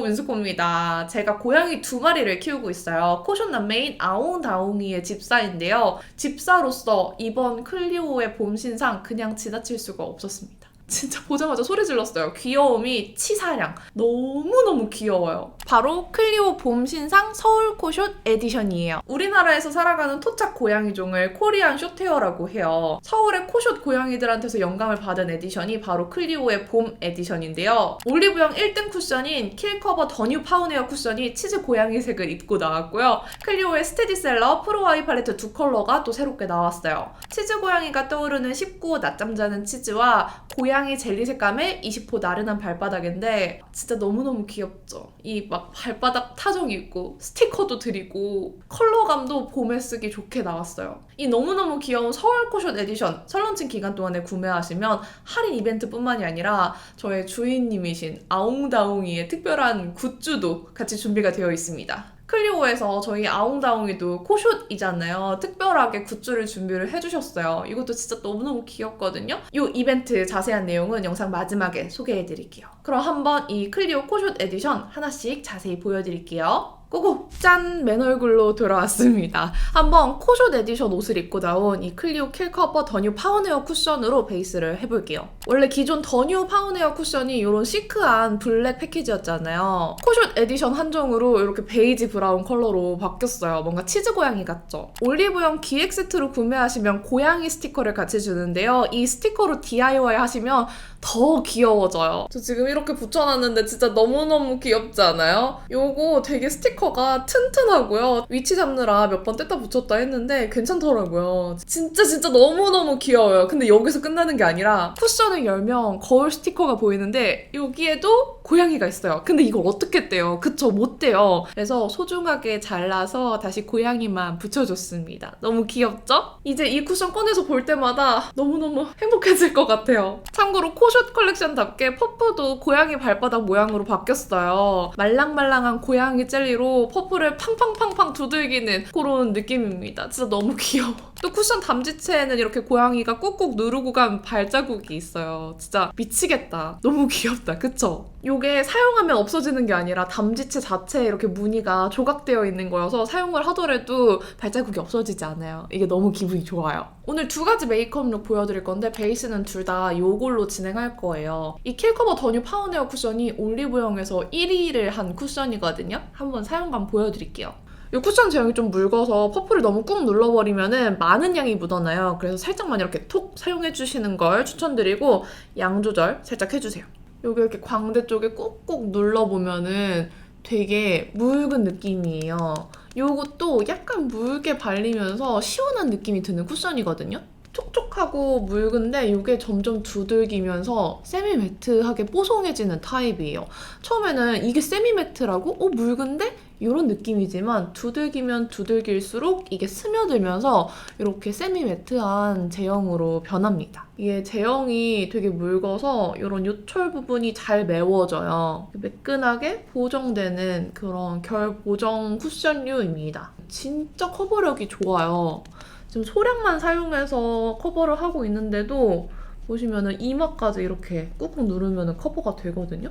민스코입니다. 제가 고양이 두 마리를 키우고 있어요. 코션남 메인 아웅다웅이의 집사인데요. 집사로서 이번 클리오의 봄 신상 그냥 지나칠 수가 없었습니다. 진짜 보자마자 소리 질렀어요. 귀여움이 치사량. 너무너무 귀여워요. 바로 클리오 봄 신상 서울 코숏 에디션이에요. 우리나라에서 살아가는 토착 고양이 종을 코리안 쇼테어라고 해요. 서울의 코숏 고양이들한테서 영감을 받은 에디션이 바로 클리오의 봄 에디션인데요. 올리브영 1등 쿠션인 킬커버 더뉴 파우네어 쿠션이 치즈 고양이 색을 입고 나왔고요. 클리오의 스테디셀러 프로아이 팔레트 두 컬러가 또 새롭게 나왔어요. 치즈 고양이가 떠오르는 19 낮잠 자는 치즈와 고양이 젤리 색감의 20호 나른한 발바닥인데 진짜 너무너무 귀엽죠. 이 막 발바닥 타정 있고 스티커도 드리고 컬러감도 봄에 쓰기 좋게 나왔어요. 이 너무너무 귀여운 서울 코션 에디션 설런칭 기간 동안에 구매하시면 할인 이벤트뿐만이 아니라 저의 주인님이신 아웅다웅이의 특별한 굿즈도 같이 준비가 되어 있습니다. 클리오에서 저희 아웅다웅이도 코숏이잖아요. 특별하게 굿즈를 준비를 해주셨어요. 이것도 진짜 너무너무 귀엽거든요. 이 이벤트 자세한 내용은 영상 마지막에 소개해드릴게요. 그럼 한번 이 클리오 코숏 에디션 하나씩 자세히 보여드릴게요. 고고! 짠! 맨 얼굴로 돌아왔습니다. 한번 코숏 에디션 옷을 입고 나온 이 클리오 킬커버 더뉴 파운웨어 쿠션으로 베이스를 해볼게요. 원래 기존 더뉴 파운웨어 쿠션이 이런 시크한 블랙 패키지였잖아요. 코숏 에디션 한정으로 이렇게 베이지 브라운 컬러로 바뀌었어요. 뭔가 치즈 고양이 같죠? 올리브영 기획 세트로 구매하시면 고양이 스티커를 같이 주는데요. 이 스티커로 DIY 하시면 더 귀여워져요. 저 지금 이렇게 붙여놨는데 진짜 너무너무 귀엽지 않아요? 요거 되게 스티커가 튼튼하고요. 위치 잡느라 몇 번 뗐다 붙였다 했는데 괜찮더라고요. 진짜 진짜 너무너무 귀여워요. 근데 여기서 끝나는 게 아니라 쿠션을 열면 거울 스티커가 보이는데 여기에도 고양이가 있어요. 근데 이걸 어떻게 떼요? 그쵸? 못 떼요. 그래서 소중하게 잘라서 다시 고양이만 붙여줬습니다. 너무 귀엽죠? 이제 이 쿠션 꺼내서 볼 때마다 너무너무 행복해질 것 같아요. 참고로 코숏 컬렉션답게 퍼프도 고양이 발바닥 모양으로 바뀌었어요. 말랑말랑한 고양이 젤리로 퍼프를 팡팡팡팡 두들기는 그런 느낌입니다. 진짜 너무 귀여워. 또 쿠션 담지체에는 이렇게 고양이가 꾹꾹 누르고 간 발자국이 있어요. 진짜 미치겠다. 너무 귀엽다. 그쵸? 요게 사용하면 없어지는 게 아니라 담지체 자체에 이렇게 무늬가 조각되어 있는 거여서 사용을 하더라도 발자국이 없어지지 않아요. 이게 너무 기분이 좋아요. 오늘 두 가지 메이크업 룩 보여드릴 건데 베이스는 둘 다 요걸로 진행할 거예요. 이 킬커버 더뉴 파운웨어 쿠션이 올리브영에서 1위를 한 쿠션이거든요. 한번 사용감 보여드릴게요. 이 쿠션 제형이 좀 묽어서 퍼프를 너무 꾹 눌러버리면은 많은 양이 묻어나요. 그래서 살짝만 이렇게 톡 사용해 주시는 걸 추천드리고 양 조절 살짝 해주세요. 여기 이렇게 광대 쪽에 꾹꾹 눌러보면은 되게 묽은 느낌이에요. 요것도 약간 묽게 발리면서 시원한 느낌이 드는 쿠션이거든요. 촉촉하고 묽은데 이게 점점 두들기면서 세미 매트하게 뽀송해지는 타입이에요. 처음에는 이게 세미 매트라고? 어, 묽은데? 이런 느낌이지만 두들기면 두들길수록 이게 스며들면서 이렇게 세미 매트한 제형으로 변합니다. 이게 제형이 되게 묽어서 이런 요철 부분이 잘 메워져요. 매끈하게 보정되는 그런 결 보정 쿠션류입니다. 진짜 커버력이 좋아요. 지금 소량만 사용해서 커버를 하고 있는데도 보시면은 이마까지 이렇게 꾹꾹 누르면 커버가 되거든요.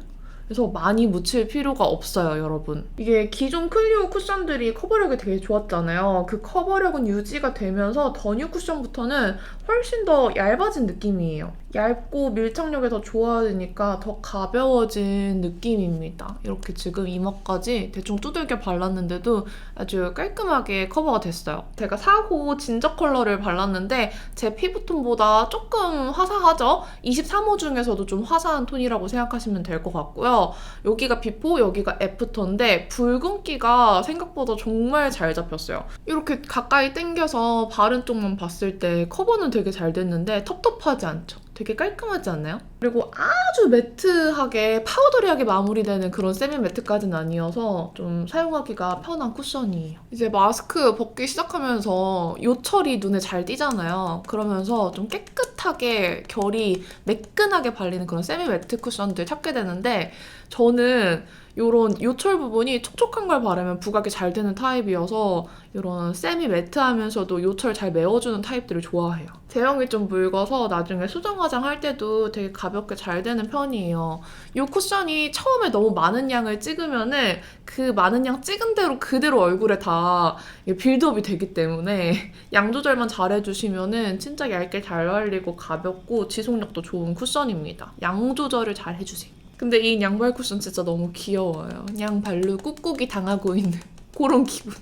그래서 많이 묻힐 필요가 없어요, 여러분. 이게 기존 클리오 쿠션들이 커버력이 되게 좋았잖아요. 그 커버력은 유지가 되면서 더 뉴 쿠션부터는 훨씬 더 얇아진 느낌이에요. 얇고 밀착력이 더 좋아지니까 더 가벼워진 느낌입니다. 이렇게 지금 이마까지 대충 두들겨 발랐는데도 아주 깔끔하게 커버가 됐어요. 제가 4호 진저 컬러를 발랐는데 제 피부톤보다 조금 화사하죠? 23호 중에서도 좀 화사한 톤이라고 생각하시면 될 것 같고요. 여기가 비포, 여기가 애프터인데 붉은기가 생각보다 정말 잘 잡혔어요. 이렇게 가까이 당겨서 바른 쪽만 봤을 때 커버는 되게 잘 됐는데 텁텁하지 않죠? 되게 깔끔하지 않나요? 그리고 아주 매트하게 파우더리하게 마무리되는 그런 세미 매트까지는 아니어서 좀 사용하기가 편한 쿠션이에요. 이제 마스크 벗기 시작하면서 요철이 눈에 잘 띄잖아요. 그러면서 좀 깨끗하게 결이 매끈하게 발리는 그런 세미 매트 쿠션들 찾게 되는데 저는 요런 요철 부분이 촉촉한 걸 바르면 부각이 잘 되는 타입이어서 이런 세미 매트하면서도 요철 잘 메워주는 타입들을 좋아해요. 제형이 좀 묽어서 나중에 수정 화장할 때도 되게 가볍게 잘 되는 편이에요. 이 쿠션이 처음에 너무 많은 양을 찍으면은 그 많은 양 찍은 대로 그대로 얼굴에 다 빌드업이 되기 때문에 양 조절만 잘 해주시면은 진짜 얇게 잘 발리고 가볍고 지속력도 좋은 쿠션입니다. 양 조절을 잘 해주세요. 근데 이 양발 쿠션 진짜 너무 귀여워요. 그냥 발로 꾹꾹이 당하고 있는 그런 기분.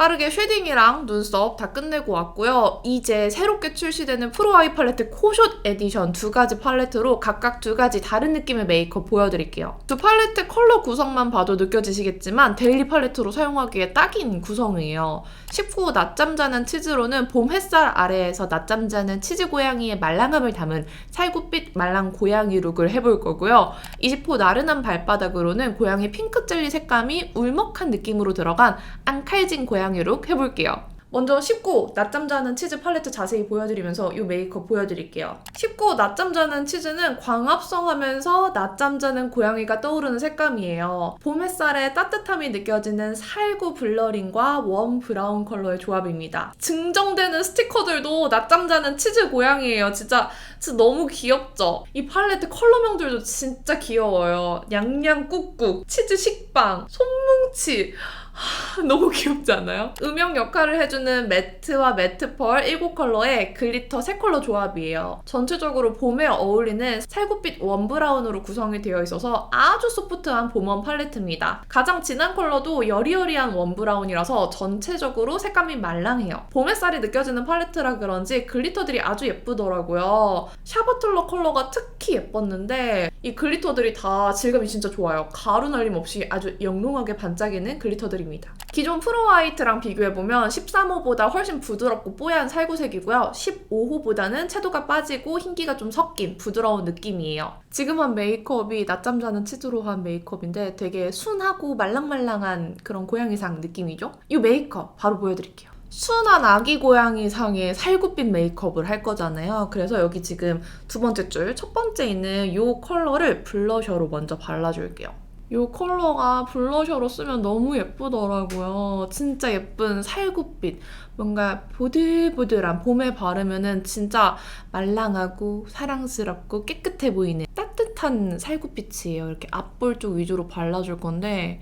빠르게 쉐딩이랑 눈썹 다 끝내고 왔고요. 이제 새롭게 출시되는 프로 아이 팔레트 코숏 에디션 두 가지 팔레트로 각각 두 가지 다른 느낌의 메이크업 보여드릴게요. 두 팔레트 컬러 구성만 봐도 느껴지시겠지만 데일리 팔레트로 사용하기에 딱인 구성이에요. 19 낮잠 자는 치즈로는 봄 햇살 아래에서 낮잠 자는 치즈 고양이의 말랑함을 담은 살구빛 말랑 고양이 룩을 해볼 거고요. 20호 나른한 발바닥으로는 고양이 핑크 젤리 색감이 울먹한 느낌으로 들어간 앙칼진 고양이 룩 해볼게요. 먼저 19 낮잠 자는 치즈 팔레트 자세히 보여드리면서 이 메이크업 보여드릴게요. 19 낮잠 자는 치즈는 광합성하면서 낮잠 자는 고양이가 떠오르는 색감이에요. 봄 햇살에 따뜻함이 느껴지는 살구 블러링과 웜 브라운 컬러의 조합입니다. 증정되는 스티커들도 낮잠 자는 치즈 고양이에요. 진짜, 진짜 너무 귀엽죠? 이 팔레트 컬러명들도 진짜 귀여워요. 냥냥 꾹꾹, 치즈 식빵, 손뭉치. 하, 너무 귀엽지 않아요? 음영 역할을 해주는 매트와 매트 펄 7 컬러의 글리터 3컬러 조합이에요. 전체적으로 봄에 어울리는 살구빛 원 브라운으로 구성이 되어 있어서 아주 소프트한 봄원 팔레트입니다. 가장 진한 컬러도 여리여리한 원 브라운이라서 전체적으로 색감이 말랑해요. 봄 햇살이 느껴지는 팔레트라 그런지 글리터들이 아주 예쁘더라고요. 샤버틀러 컬러가 특히 예뻤는데 이 글리터들이 다 질감이 진짜 좋아요. 가루 날림 없이 아주 영롱하게 반짝이는 글리터들입니다. 기존 프로 화이트랑 비교해보면 13호보다 훨씬 부드럽고 뽀얀 살구색이고요. 15호보다는 채도가 빠지고 흰기가 좀 섞인 부드러운 느낌이에요. 지금 한 메이크업이 낮잠 자는 치즈로 한 메이크업인데 되게 순하고 말랑말랑한 그런 고양이상 느낌이죠? 이 메이크업 바로 보여드릴게요. 순한 아기 고양이 상의 살구빛 메이크업을 할 거잖아요. 그래서 여기 지금 두 번째 줄, 첫 번째 있는 이 컬러를 블러셔로 먼저 발라줄게요. 이 컬러가 블러셔로 쓰면 너무 예쁘더라고요. 진짜 예쁜 살구빛. 뭔가 보들보들한 봄에 바르면은 진짜 말랑하고 사랑스럽고 깨끗해 보이는 따뜻한 살구빛이에요. 이렇게 앞볼 쪽 위주로 발라줄 건데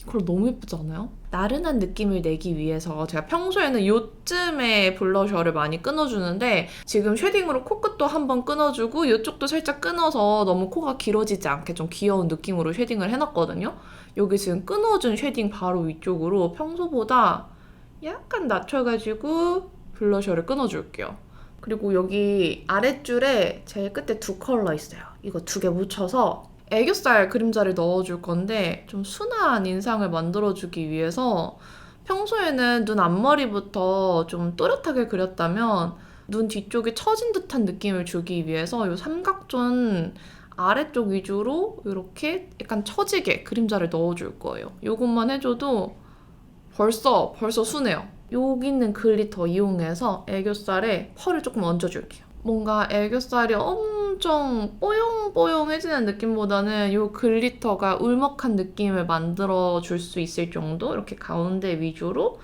이 컬러 너무 예쁘지 않아요? 나른한 느낌을 내기 위해서 제가 평소에는 요쯤에 블러셔를 많이 끊어주는데 지금 쉐딩으로 코끝도 한번 끊어주고 이쪽도 살짝 끊어서 너무 코가 길어지지 않게 좀 귀여운 느낌으로 쉐딩을 해놨거든요. 여기 지금 끊어준 쉐딩 바로 위쪽으로 평소보다 약간 낮춰가지고 블러셔를 끊어줄게요. 그리고 여기 아랫줄에 제일 끝에 두 컬러 있어요. 이거 두 개 묻혀서 애교살 그림자를 넣어줄 건데 좀 순한 인상을 만들어주기 위해서 평소에는 눈 앞머리부터 좀 또렷하게 그렸다면 눈 뒤쪽이 처진 듯한 느낌을 주기 위해서 이 삼각존 아래쪽 위주로 이렇게 약간 처지게 그림자를 넣어줄 거예요. 이것만 해줘도 벌써 벌써 순해요. 여기 있는 글리터 이용해서 애교살에 펄을 조금 얹어줄게요. 뭔가 애교살이 엄청 뽀용뽀용해지는 느낌보다는 이 글리터가 울먹한 느낌을 만들어 줄 수 있을 정도 이렇게 가운데 위주로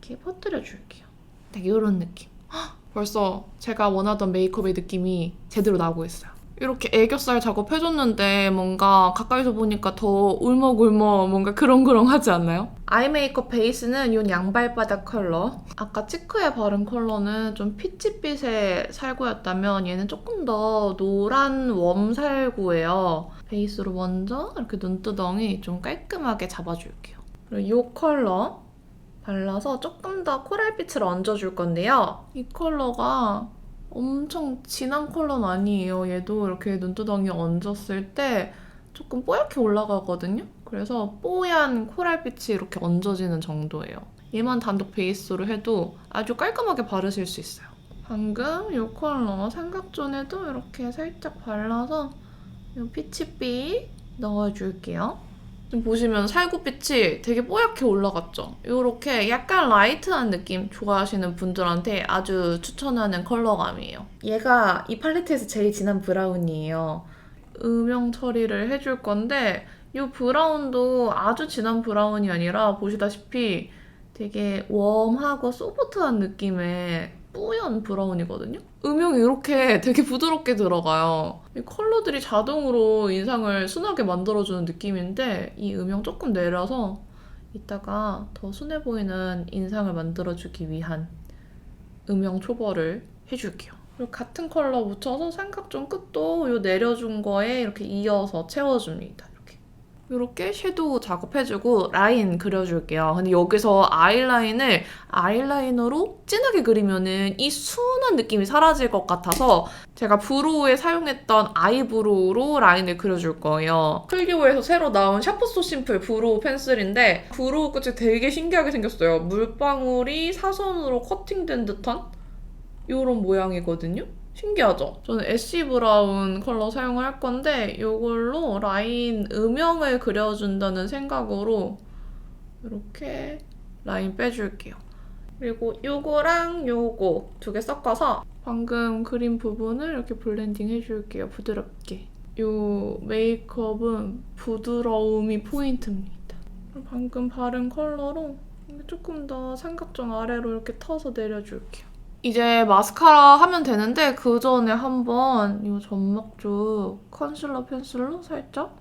이렇게 퍼뜨려 줄게요. 딱 이런 느낌. 헉, 벌써 제가 원하던 메이크업의 느낌이 제대로 나오고 있어요. 이렇게 애교살 작업해줬는데 뭔가 가까이서 보니까 더 울먹울먹 뭔가 그렁그렁하지 않나요? 아이 메이크업 베이스는 이 양발바닥 컬러. 아까 치크에 바른 컬러는 좀 피치빛의 살구였다면 얘는 조금 더 노란 웜 살구예요. 베이스로 먼저 이렇게 눈두덩이 좀 깔끔하게 잡아줄게요. 그리고 이 컬러 발라서 조금 더 코랄빛을 얹어줄 건데요. 이 컬러가 엄청 진한 컬러는 아니에요. 얘도 이렇게 눈두덩이 얹었을 때 조금 뽀얗게 올라가거든요. 그래서 뽀얀 코랄빛이 이렇게 얹어지는 정도예요. 얘만 단독 베이스로 해도 아주 깔끔하게 바르실 수 있어요. 방금 이 컬러 삼각존에도 이렇게 살짝 발라서 이 피치빛 넣어줄게요. 지금 보시면 살구빛이 되게 뽀얗게 올라갔죠? 이렇게 약간 라이트한 느낌 좋아하시는 분들한테 아주 추천하는 컬러감이에요. 얘가 이 팔레트에서 제일 진한 브라운이에요. 음영 처리를 해줄 건데 이 브라운도 아주 진한 브라운이 아니라 보시다시피 되게 웜하고 소프트한 느낌의 뿌연 브라운이거든요. 음영이 이렇게 되게 부드럽게 들어가요. 이 컬러들이 자동으로 인상을 순하게 만들어주는 느낌인데 이 음영 조금 내려서 이따가 더 순해 보이는 인상을 만들어주기 위한 음영 초벌을 해줄게요. 그리고 같은 컬러 묻혀서 삼각존 끝도 요 내려준 거에 이렇게 이어서 채워줍니다. 이렇게. 섀도우 작업해주고 라인 그려줄게요. 근데 여기서 아이라인을 아이라이너로 진하게 그리면은 이 순한 느낌이 사라질 것 같아서 제가 브로우에 사용했던 아이브로우로 라인을 그려줄 거예요. 클리오에서 새로 나온 샤프소 심플 브로우 펜슬인데 브로우 끝이 되게 신기하게 생겼어요. 물방울이 사선으로 커팅된 듯한 이런 모양이거든요. 신기하죠? 저는 애쉬 브라운 컬러 사용을 할 건데 이걸로 라인 음영을 그려준다는 생각으로 이렇게 라인 빼줄게요. 그리고 요거랑 요거 두 개 섞어서 방금 그린 부분을 이렇게 블렌딩 해줄게요. 부드럽게. 요 메이크업은 부드러움이 포인트입니다. 방금 바른 컬러로 조금 더 삼각존 아래로 이렇게 터서 내려줄게요. 이제 마스카라 하면 되는데 그 전에 한번 이 점막 쪽 컨실러 펜슬로 살짝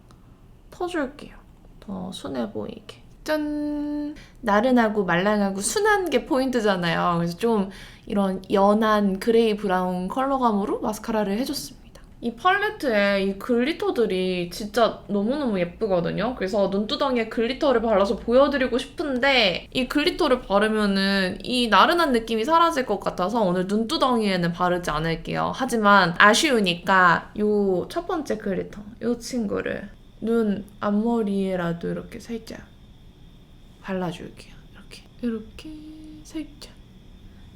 터줄게요. 더 순해 보이게. 짠! 나른하고 말랑하고 순한 게 포인트잖아요. 그래서 좀 이런 연한 그레이 브라운 컬러감으로 마스카라를 해줬습니다. 이 팔레트에 이 글리터들이 진짜 너무너무 예쁘거든요. 그래서 눈두덩이에 글리터를 발라서 보여드리고 싶은데 이 글리터를 바르면은 이 나른한 느낌이 사라질 것 같아서 오늘 눈두덩이에는 바르지 않을게요. 하지만 아쉬우니까 요 첫 번째 글리터, 요 친구를 눈 앞머리에라도 이렇게 살짝 발라줄게요. 이렇게 이렇게 살짝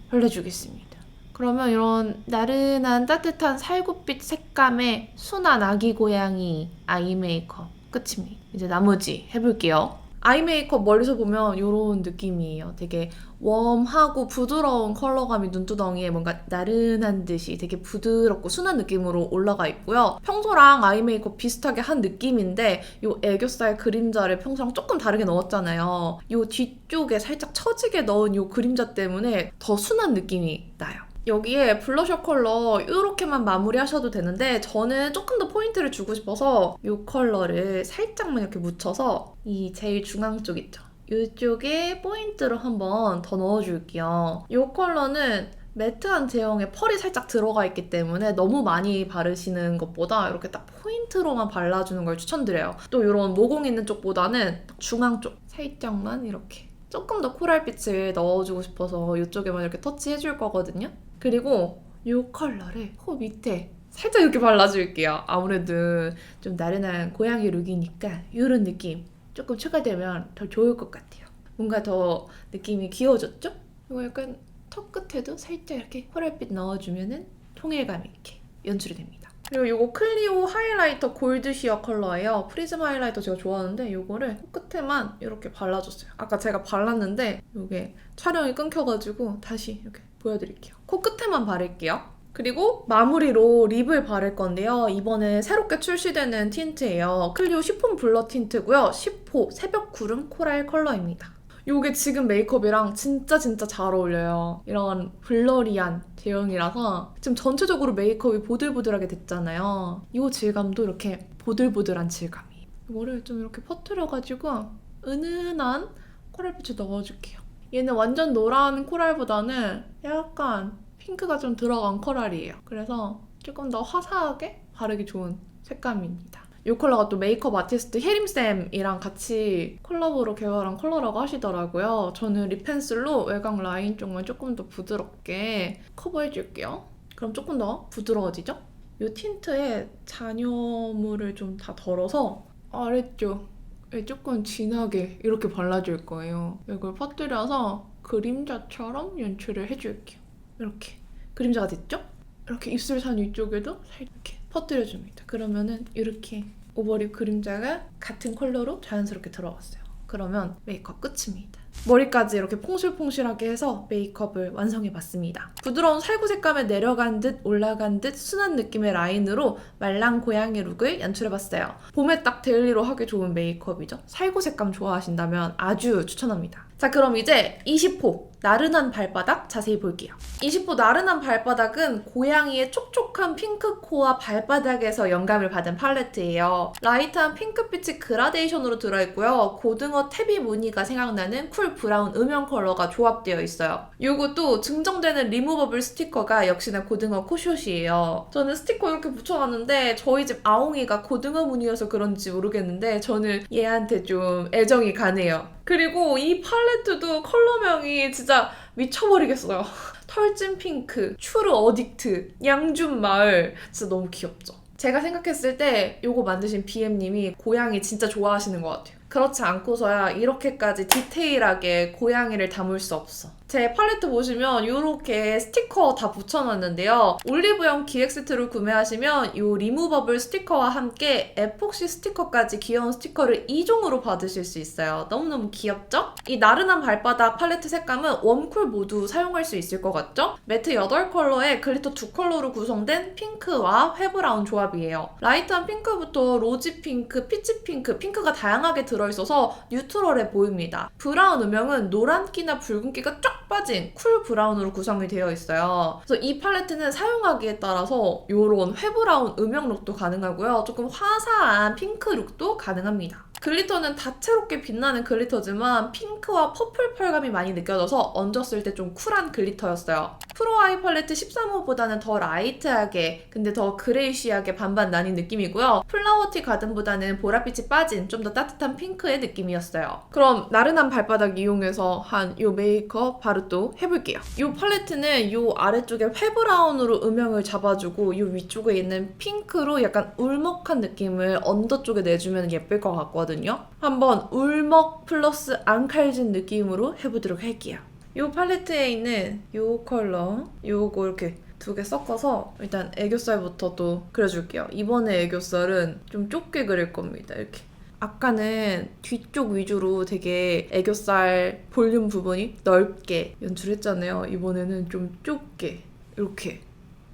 발라주겠습니다. 그러면 이런 나른한 따뜻한 살구빛 색감의 순한 아기 고양이 아이 메이크업 끝입니다. 이제 나머지 해볼게요. 아이 메이크업 멀리서 보면 이런 느낌이에요. 되게 웜하고 부드러운 컬러감이 눈두덩이에 뭔가 나른한 듯이 되게 부드럽고 순한 느낌으로 올라가 있고요. 평소랑 아이 메이크업 비슷하게 한 느낌인데 이 애교살 그림자를 평소랑 조금 다르게 넣었잖아요. 이 뒤쪽에 살짝 처지게 넣은 이 그림자 때문에 더 순한 느낌이 나요. 여기에 블러셔 컬러 이렇게만 마무리하셔도 되는데 저는 조금 더 포인트를 주고 싶어서 이 컬러를 살짝만 이렇게 묻혀서 이 제일 중앙 쪽 있죠? 이쪽에 포인트로 한번 더 넣어줄게요. 이 컬러는 매트한 제형에 펄이 살짝 들어가 있기 때문에 너무 많이 바르시는 것보다 이렇게 딱 포인트로만 발라주는 걸 추천드려요. 또 이런 모공 있는 쪽보다는 중앙 쪽 살짝만 이렇게 조금 더 코랄빛을 넣어주고 싶어서 이쪽에만 이렇게 터치해줄 거거든요. 그리고 이 컬러를 코 밑에 살짝 이렇게 발라줄게요. 아무래도 좀 나른한 고양이 룩이니까 이런 느낌 조금 추가되면 더 좋을 것 같아요. 뭔가 더 느낌이 귀여워졌죠? 이거 약간 턱 끝에도 살짝 이렇게 코랄빛 넣어주면은 통일감 있게 연출이 됩니다. 그리고 이거 클리오 하이라이터 골드 시어 컬러예요. 프리즘 하이라이터 제가 좋아하는데 이거를 끝에만 이렇게 발라줬어요. 아까 제가 발랐는데 이게 촬영이 끊겨가지고 다시 이렇게 보여드릴게요. 코 끝에만 바를게요. 그리고 마무리로 립을 바를 건데요. 이번에 새롭게 출시되는 틴트예요. 클리오 시폰 블러 틴트고요. 10호 새벽 구름 코랄 컬러입니다. 이게 지금 메이크업이랑 진짜 진짜 잘 어울려요. 이런 블러리한 제형이라서 지금 전체적으로 메이크업이 보들보들하게 됐잖아요. 이 질감도 이렇게 보들보들한 질감이에요. 이거를 좀 이렇게 퍼뜨려가지고 은은한 코랄빛을 넣어줄게요. 얘는 완전 노란 코랄보다는 약간 핑크가 좀 들어간 코랄이에요. 그래서 조금 더 화사하게 바르기 좋은 색감입니다. 이 컬러가 또 메이크업 아티스트 혜림쌤이랑 같이 콜라보로 개발한 컬러라고 하시더라고요. 저는 립 펜슬로 외곽 라인 쪽만 조금 더 부드럽게 커버해줄게요. 그럼 조금 더 부드러워지죠? 이 틴트에 잔여물을 좀 다 덜어서 아래쪽에 조금 진하게 이렇게 발라줄 거예요. 이걸 퍼뜨려서 그림자처럼 연출을 해줄게요. 이렇게 그림자가 됐죠? 이렇게 입술 산 위쪽에도 살짝 이렇게 퍼뜨려 줍니다. 그러면은 이렇게 오버립 그림자가 같은 컬러로 자연스럽게 들어갔어요. 그러면 메이크업 끝입니다. 머리까지 이렇게 퐁실퐁실하게 해서 메이크업을 완성해봤습니다. 부드러운 살구 색감에 내려간 듯 올라간 듯 순한 느낌의 라인으로 말랑 고양이 룩을 연출해봤어요. 봄에 딱 데일리로 하기 좋은 메이크업이죠. 살구 색감 좋아하신다면 아주 추천합니다. 자 그럼 이제 20호 나른한 발바닥 자세히 볼게요. 20호 나른한 발바닥은 고양이의 촉촉한 핑크 코와 발바닥에서 영감을 받은 팔레트예요. 라이트한 핑크빛이 그라데이션으로 들어있고요. 고등어 탭이 무늬가 생각나는 쿨 브라운 음영 컬러가 조합되어 있어요. 요것도 증정되는 리무버블 스티커가 역시나 고등어 코숏이에요. 저는 스티커 이렇게 붙여놨는데 저희 집 아웅이가 고등어 무늬여서 그런지 모르겠는데 저는 얘한테 좀 애정이 가네요. 그리고 이 팔레트도 컬러명이 진짜 미쳐버리겠어요. 털진 핑크, 추르 어딕트, 양준 마을 진짜 너무 귀엽죠. 제가 생각했을 때 요거 만드신 BM님이 고양이 진짜 좋아하시는 것 같아요. 그렇지 않고서야 이렇게까지 디테일하게 고양이를 담을 수 없어. 제 팔레트 보시면 이렇게 스티커 다 붙여놨는데요. 올리브영 기획 세트를 구매하시면 이 리무버블 스티커와 함께 에폭시 스티커까지 귀여운 스티커를 2종으로 받으실 수 있어요. 너무너무 귀엽죠? 이 나른한 발바닥 팔레트 색감은 웜쿨 모두 사용할 수 있을 것 같죠? 매트 8컬러에 글리터 2컬러로 구성된 핑크와 회브라운 조합이에요. 라이트한 핑크부터 로지 핑크, 피치 핑크, 핑크가 다양하게 들어있어서 뉴트럴해 보입니다. 브라운 음영은 노란기나 붉은기가 쫙 빠진 쿨 브라운으로 구성이 되어 있어요. 그래서 이 팔레트는 사용하기에 따라서 이런 회브라운 음영 룩도 가능하고요. 조금 화사한 핑크 룩도 가능합니다. 글리터는 다채롭게 빛나는 글리터지만 핑크와 퍼플 펄감이 많이 느껴져서 얹었을 때 좀 쿨한 글리터였어요. 프로 아이 팔레트 13호보다는 더 라이트하게 근데 더 그레이쉬하게 반반 나뉜 느낌이고요. 플라워티 가든보다는 보랏빛이 빠진 좀 더 따뜻한 핑크의 느낌이었어요. 그럼 나른한 발바닥 이용해서 한이 메이크업 바로 또 해볼게요. 이 팔레트는 이 아래쪽에 회브라운으로 음영을 잡아주고 이 위쪽에 있는 핑크로 약간 울먹한 느낌을 언더 쪽에 내주면 예쁠 것 같거든요. 한번 울먹 플러스 앙칼진 느낌으로 해보도록 할게요. 이 팔레트에 있는 이 컬러 요거 이렇게 두 개 섞어서 일단 애교살부터 또 그려줄게요. 이번에 애교살은 좀 좁게 그릴 겁니다. 이렇게. 아까는 뒤쪽 위주로 되게 애교살 볼륨 부분이 넓게 연출했잖아요. 이번에는 좀 좁게 이렇게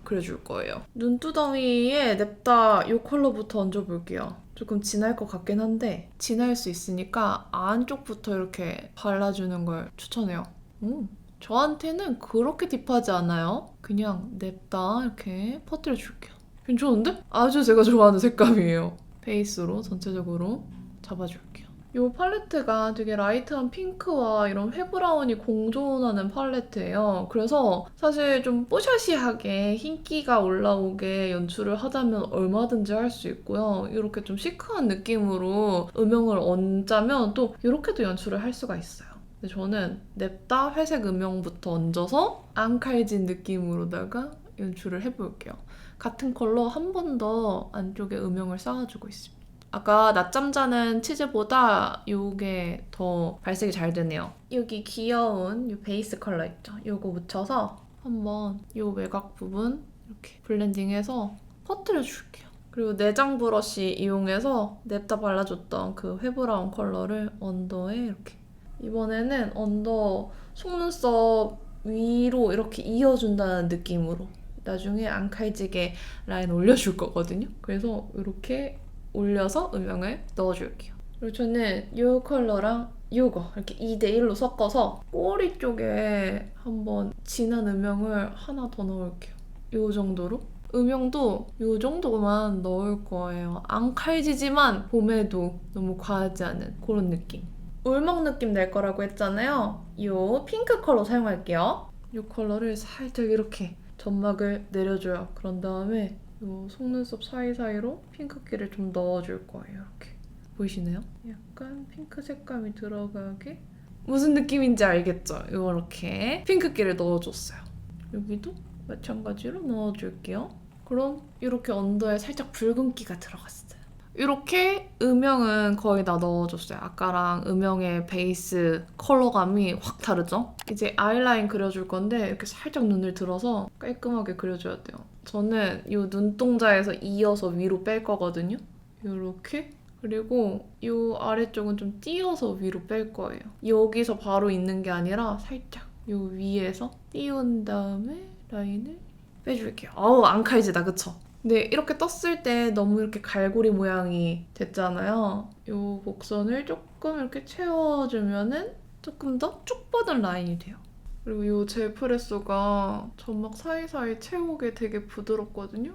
그려줄 거예요. 눈두덩이에 냅다 이 컬러부터 얹어볼게요. 조금 진할 것 같긴 한데 진할 수 있으니까 안쪽부터 이렇게 발라주는 걸 추천해요. 음, 저한테는 그렇게 딥하지 않아요. 그냥 냅다 이렇게 퍼뜨려 줄게요. 괜찮은데? 아주 제가 좋아하는 색감이에요. 베이스로 전체적으로 잡아줄게요. 이 팔레트가 되게 라이트한 핑크와 이런 회브라운이 공존하는 팔레트예요. 그래서 사실 좀 뽀샤시하게 흰기가 올라오게 연출을 하자면 얼마든지 할 수 있고요. 이렇게 좀 시크한 느낌으로 음영을 얹자면 또 이렇게도 연출을 할 수가 있어요. 근데 저는 냅다 회색 음영부터 얹어서 앙칼진 느낌으로다가 연출을 해볼게요. 같은 컬러 한 번 더 안쪽에 음영을 쌓아주고 있습니다. 아까 낮잠 자는 치즈보다 이게 더 발색이 잘 되네요. 여기 귀여운 이 베이스 컬러 있죠? 이거 묻혀서 한번 이 외곽 부분 이렇게 블렌딩해서 퍼뜨려 줄게요. 그리고 내장 브러쉬 이용해서 냅다 발라줬던 그 회브라운 컬러를 언더에 이렇게 이번에는 언더 속눈썹 위로 이렇게 이어준다는 느낌으로 나중에 앙칼지게 라인 올려줄 거거든요. 그래서 이렇게 올려서 음영을 넣어줄게요. 그리고 저는 이 컬러랑 이거 이렇게 2대1로 섞어서 꼬리 쪽에 한번 진한 음영을 하나 더 넣을게요. 이 정도로. 음영도 이 정도만 넣을 거예요. 앙칼지지만 봄에도 너무 과하지 않은 그런 느낌. 울먹 느낌 낼 거라고 했잖아요. 이 핑크 컬러 사용할게요. 이 컬러를 살짝 이렇게 점막을 내려줘요. 그런 다음에 이 속눈썹 사이사이로 핑크기를 좀 넣어줄 거예요. 이렇게 보이시나요? 약간 핑크 색감이 들어가게 무슨 느낌인지 알겠죠? 이렇게 핑크기를 넣어줬어요. 여기도 마찬가지로 넣어줄게요. 그럼 이렇게 언더에 살짝 붉은기가 들어갔어요. 이렇게 음영은 거의 다 넣어줬어요. 아까랑 음영의 베이스 컬러감이 확 다르죠? 이제 아이라인 그려줄 건데 이렇게 살짝 눈을 들어서 깔끔하게 그려줘야 돼요. 저는 이 눈동자에서 이어서 위로 뺄 거거든요. 이렇게 그리고 이 아래쪽은 좀 띄어서 위로 뺄 거예요. 여기서 바로 있는 게 아니라 살짝 이 위에서 띄운 다음에 라인을 빼줄게요. 어우 안 칼지다 그쵸? 근데 이렇게 떴을 때 너무 이렇게 갈고리 모양이 됐잖아요. 이 곡선을 조금 이렇게 채워주면은 조금 더 쭉 뻗은 라인이 돼요. 그리고 이 젤 프레소가 점막 사이사이 채우기 되게 부드럽거든요.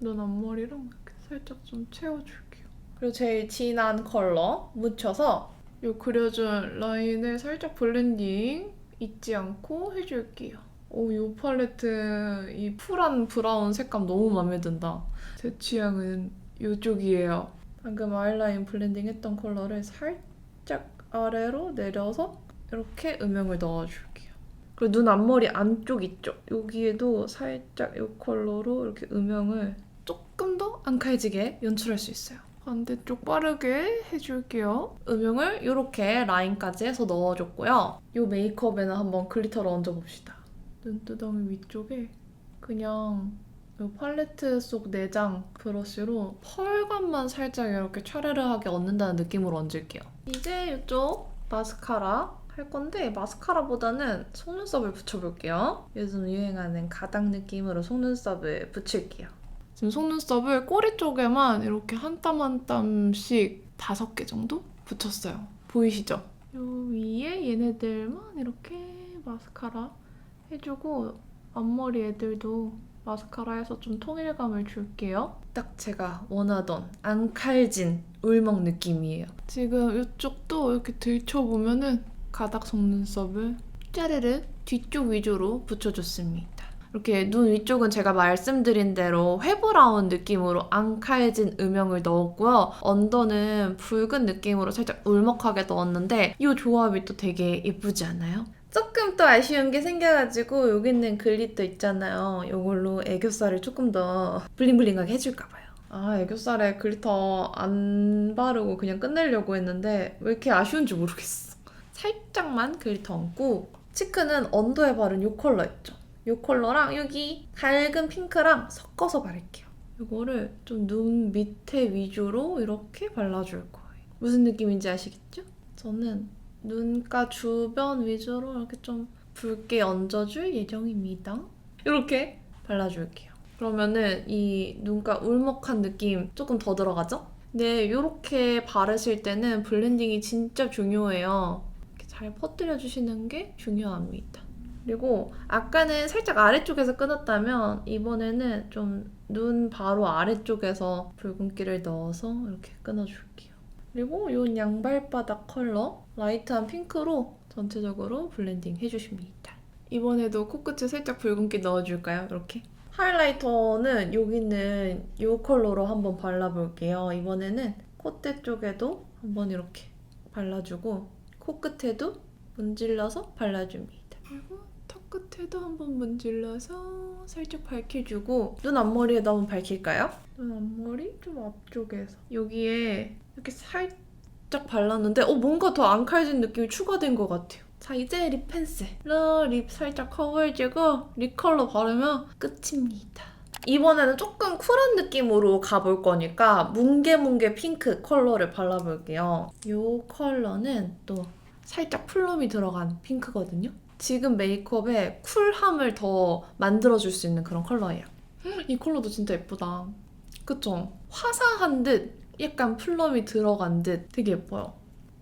눈 앞머리랑 이렇게 살짝 좀 채워줄게요. 그리고 제일 진한 컬러 묻혀서 이 그려준 라인을 살짝 블렌딩 잊지 않고 해줄게요. 오, 이 팔레트 이 푸란 브라운 색감 너무 마음에 든다. 제 취향은 이쪽이에요. 방금 아이라인 블렌딩 했던 컬러를 살짝 아래로 내려서 이렇게 음영을 넣어줄게요. 그리고 눈 앞머리 안쪽 있죠? 여기에도 살짝 이 컬러로 이렇게 음영을 조금 더 앙칼지게 연출할 수 있어요. 반대쪽 빠르게 해줄게요. 음영을 이렇게 라인까지 해서 넣어줬고요. 이 메이크업에는 한번 글리터를 얹어봅시다. 눈두덩이 위쪽에 그냥 이 팔레트 속 내장 브러쉬로 펄감만 살짝 이렇게 차르르하게 얹는다는 느낌으로 얹을게요. 이제 이쪽 마스카라 할 건데 마스카라보다는 속눈썹을 붙여볼게요. 요즘 유행하는 가닥 느낌으로 속눈썹을 붙일게요. 지금 속눈썹을 꼬리 쪽에만 이렇게 한 땀 한 땀씩 다섯 개 정도 붙였어요. 보이시죠? 요 위에 얘네들만 이렇게 마스카라 해주고 앞머리 애들도 마스카라 해서 좀 통일감을 줄게요. 딱 제가 원하던 앙칼진 울먹 느낌이에요. 지금 이쪽도 이렇게 들춰보면은 가닥 속눈썹을 짜르르 뒤쪽 위주로 붙여줬습니다. 이렇게 눈 위쪽은 제가 말씀드린 대로 회브라운 느낌으로 앙칼진 음영을 넣었고요. 언더는 붉은 느낌으로 살짝 울먹하게 넣었는데 이 조합이 또 되게 예쁘지 않아요? 조금 또 아쉬운 게 생겨가지고 여기 있는 글리터 있잖아요. 이걸로 애교살을 조금 더 블링블링하게 해줄까봐요. 아 애교살에 글리터 안 바르고 그냥 끝내려고 했는데 왜 이렇게 아쉬운지 모르겠어. 살짝만 글리터 얹고 치크는 언더에 바른 이 컬러 있죠. 이 컬러랑 여기 밝은 핑크랑 섞어서 바를게요. 이거를 좀 눈 밑에 위주로 이렇게 발라줄 거예요. 무슨 느낌인지 아시겠죠? 저는 눈가 주변 위주로 이렇게 좀 붉게 얹어줄 예정입니다. 이렇게 발라줄게요. 그러면은 이 눈가 울먹한 느낌 조금 더 들어가죠? 근데 이렇게 바르실 때는 블렌딩이 진짜 중요해요. 잘 퍼뜨려 주시는 게 중요합니다. 그리고 아까는 살짝 아래쪽에서 끊었다면 이번에는 좀 눈 바로 아래쪽에서 붉은기를 넣어서 이렇게 끊어줄게요. 그리고 이 양발바닥 컬러 라이트한 핑크로 전체적으로 블렌딩 해주십니다. 이번에도 코끝에 살짝 붉은기 넣어줄까요? 이렇게. 하이라이터는 여기는 이 컬러로 한번 발라볼게요. 이번에는 콧대 쪽에도 한번 이렇게 발라주고 코끝에도 문질러서 발라줍니다. 그리고 턱 끝에도 한번 문질러서 살짝 밝혀주고 눈 앞머리에도 한번 밝힐까요? 눈 앞머리 좀 앞쪽에서 여기에 이렇게 살짝 발랐는데 어 뭔가 더 앙칼진 느낌이 추가된 것 같아요. 자 이제 립 펜슬 립 살짝 커버해주고 립 컬러 바르면 끝입니다. 이번에는 조금 쿨한 느낌으로 가볼 거니까 뭉게뭉게 핑크 컬러를 발라볼게요. 이 컬러는 또 살짝 플럼이 들어간 핑크거든요. 지금 메이크업에 쿨함을 더 만들어줄 수 있는 그런 컬러예요. 이 컬러도 진짜 예쁘다. 그쵸? 화사한 듯 약간 플럼이 들어간 듯 되게 예뻐요.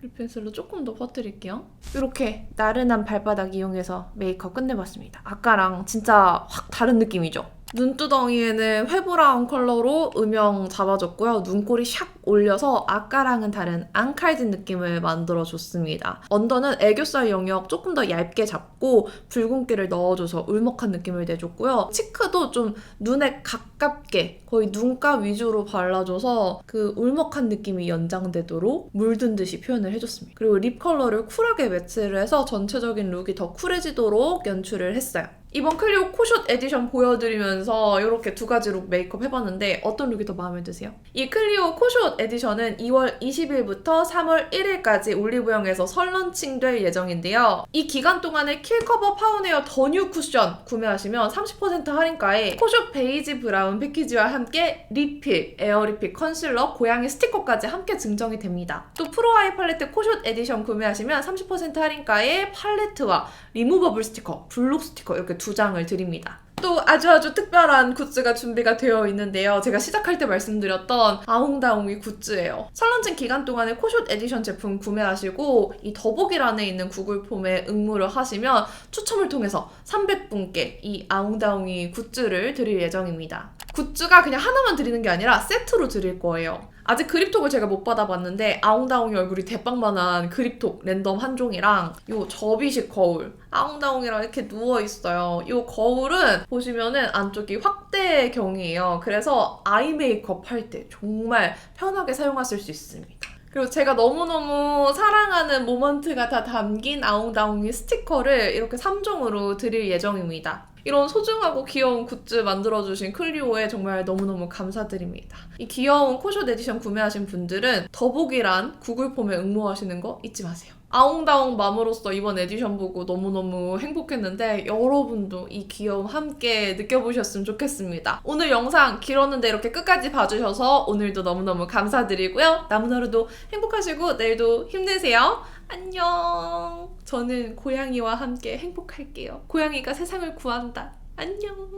립 펜슬로 조금 더 퍼뜨릴게요. 이렇게 나른한 발바닥 이용해서 메이크업 끝내봤습니다. 아까랑 진짜 확 다른 느낌이죠? 눈두덩이에는 회브라운 컬러로 음영 잡아줬고요. 눈꼬리 샥 올려서 아까랑은 다른 앙칼진 느낌을 만들어줬습니다. 언더는 애교살 영역 조금 더 얇게 잡고 붉은기를 넣어줘서 울먹한 느낌을 내줬고요. 치크도 좀 눈에 가깝게 거의 눈가 위주로 발라줘서 그 울먹한 느낌이 연장되도록 물든 듯이 표현을 해줬습니다. 그리고 립 컬러를 쿨하게 매치를 해서 전체적인 룩이 더 쿨해지도록 연출을 했어요. 이번 클리오 코숏 에디션 보여드리면서 이렇게 두 가지 룩 메이크업 해봤는데 어떤 룩이 더 마음에 드세요? 이 클리오 코숏 에디션은 2월 20일부터 3월 1일까지 올리브영에서 설런칭될 예정인데요. 이 기간 동안에 킬커버 파운웨어 더뉴 쿠션 구매하시면 30% 할인가에 코숏 베이지 브라운 패키지와 함께 리필, 에어 리필 컨실러, 고양이 스티커까지 함께 증정이 됩니다. 또 프로 아이 팔레트 코숏 에디션 구매하시면 30% 할인가에 팔레트와 리무버블 스티커, 블록 스티커 이렇게 두 장을 드립니다. 또 아주 아주 특별한 굿즈가 준비가 되어 있는데요. 제가 시작할 때 말씀드렸던 아웅다웅이 굿즈예요. 설런칭 기간 동안에 코숏 에디션 제품 구매하시고 이 더보기란에 있는 구글 폼에 응모를 하시면 추첨을 통해서 300분께 이 아웅다웅이 굿즈를 드릴 예정입니다. 굿즈가 그냥 하나만 드리는 게 아니라 세트로 드릴 거예요. 아직 그립톡을 제가 못 받아봤는데 아웅다웅이 얼굴이 대빵만한 그립톡 랜덤 한 종이랑 요 접이식 거울 아웅다웅이랑 이렇게 누워 있어요. 요 거울은 보시면은 안쪽이 확대경이에요. 그래서 아이 메이크업 할 때 정말 편하게 사용하실 수 있습니다. 그리고 제가 너무너무 사랑하는 모먼트가 다 담긴 아웅다웅이 스티커를 이렇게 3종으로 드릴 예정입니다. 이런 소중하고 귀여운 굿즈 만들어주신 클리오에 정말 너무너무 감사드립니다. 이 귀여운 코숏 에디션 구매하신 분들은 더보기란 구글 폼에 응모하시는 거 잊지 마세요. 아웅다웅 맘으로써 이번 에디션 보고 너무너무 행복했는데 여러분도 이 귀여움 함께 느껴보셨으면 좋겠습니다. 오늘 영상 길었는데 이렇게 끝까지 봐주셔서 오늘도 너무너무 감사드리고요. 남은 하루도 행복하시고 내일도 힘내세요. 안녕. 저는 고양이와 함께 행복할게요. 고양이가 세상을 구한다. 안녕.